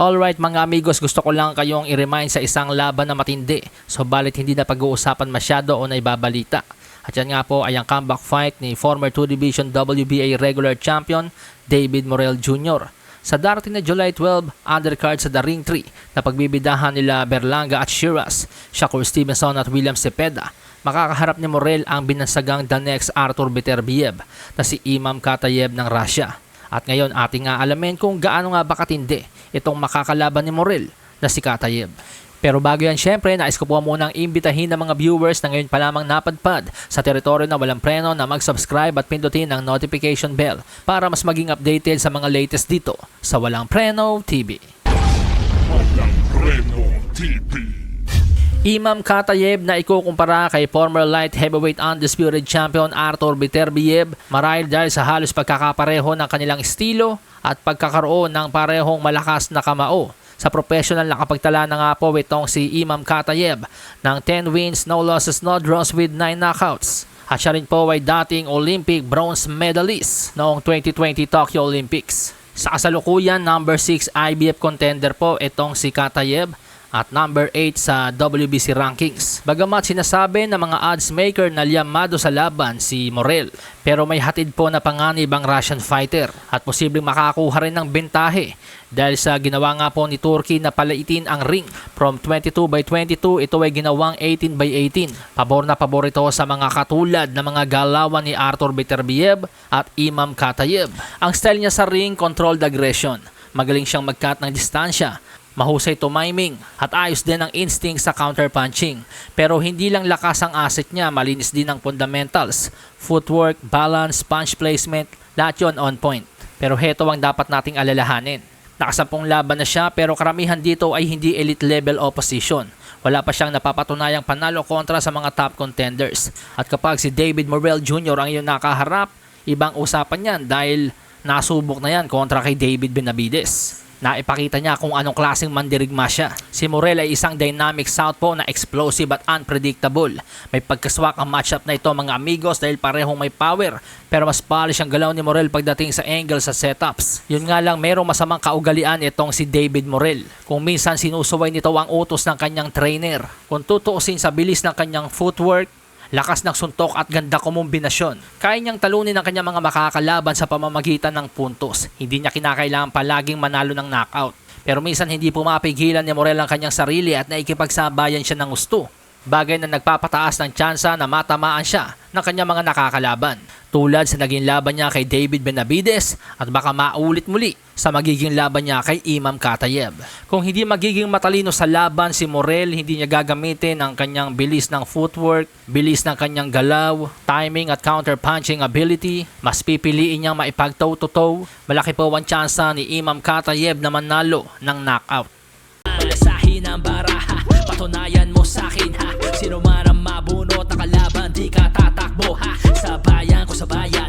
Alright mga amigos, gusto ko lang kayong i-remind sa isang laban na matindi. So balit hindi na pag-uusapan masyado o naibabalita. At yan nga po ay ang comeback fight ni former 2 Division WBA regular champion David Morel Jr. Sa darating na July 12, undercard sa The Ring 3 na pagbibidahan nila Berlanga at Shiras, Shakur Stevenson at William Cepeda. Makakaharap ni Morel ang binansagang the next Arthur Beterbiev na si Imam Katayev ng Russia. At ngayon ating nga alamin kung gaano nga ba katindi itong makakalaban ni Morel na si Katayev. Pero bago yan syempre, nais ko po munang imbitahin ng mga viewers na ngayon pa lamang napadpad sa teritoryo na walang preno na mag-subscribe at pindutin ang notification bell para mas maging updated sa mga latest dito sa Walang Preno TV. Imam Katayev na ikukumpara kay former light heavyweight undisputed champion Arthur Beterbiev marahil dahil sa halos pagkakapareho ng kanilang estilo at pagkakaroon ng parehong malakas na kamao. Sa professional na kapagtala na nga po itong si Imam Katayev ng 10 wins, no losses, no draws with 9 knockouts. At siya rin po ay dating Olympic bronze medalist noong 2020 Tokyo Olympics. Sa kasalukuyan, number 6 IBF contender po itong si Katayev at number 8 sa WBC rankings. Bagamat sinasabi ng mga odds maker na liyamado sa laban si Morel, pero may hatid po na panganib ang Russian fighter at posibleng makakuha rin ng bentahe dahil sa ginawa nga po ni Turkey na palaitin ang ring. From 22 by 22 ito ay ginawang 18 by 18 pabor na pabor ito sa mga katulad na mga galawan ni Arthur Beterbiev at Imam Katayev. Ang style niya sa ring controlled aggression. Magaling siyang mag-cut ng distansya mahusay timing at ayos din ang instinct sa counter-punching. Pero hindi lang lakas ang asset niya, malinis din ang fundamentals. Footwork, balance, punch placement, lahat yun on point. Pero heto ang dapat nating alalahanin. Nakasampung laban na siya pero karamihan dito ay hindi elite level opposition. Wala pa siyang napapatunayang panalo kontra sa mga top contenders. At kapag si David Morrell Jr. ang iyong nakaharap, ibang usapan yan dahil nasubok na yan kontra kay David Benavides. Naipakita niya kung anong klaseng mandirigma siya. Si Morel ay isang dynamic southpaw na explosive at unpredictable. May pagkaswak ang matchup na ito mga amigos dahil parehong may power. Pero mas polish ang galaw ni Morel pagdating sa angle sa setups. Yun nga lang merong masamang kaugalian itong si David Morel. Kung minsan sinusuway nito ang utos ng kanyang trainer. Kung tutuusin sa bilis ng kanyang footwork, lakas ng suntok at ganda kombinasyon. Kaya niyang talunin ang kanyang mga makakalaban sa pamamagitan ng puntos. Hindi niya kinakailangan palaging manalo ng knockout. Pero minsan hindi pumapigilan ni Morel ang kanyang sarili at naikipagsabayan siya ng gusto. Bagay na nagpapataas ng tsansa na matamaan siya ng kanyang mga nakakalaban. Tulad sa naging laban niya kay David Benavides at baka maulit muli sa magiging laban niya kay Imam Katayev. Kung hindi magiging matalino sa laban si Morel, hindi niya gagamitin ang kanyang bilis ng footwork, bilis ng kanyang galaw, timing at counter-punching ability, mas pipiliin niyang maipagtow-totow. Malaki po ang tsansa ni Imam Katayev na manalo ng knockout. Malasahin ang baraha Patunayan mo sa akin ha Sino man ang mabunot na kalaban Di ka tatakbo ha Sa paso para.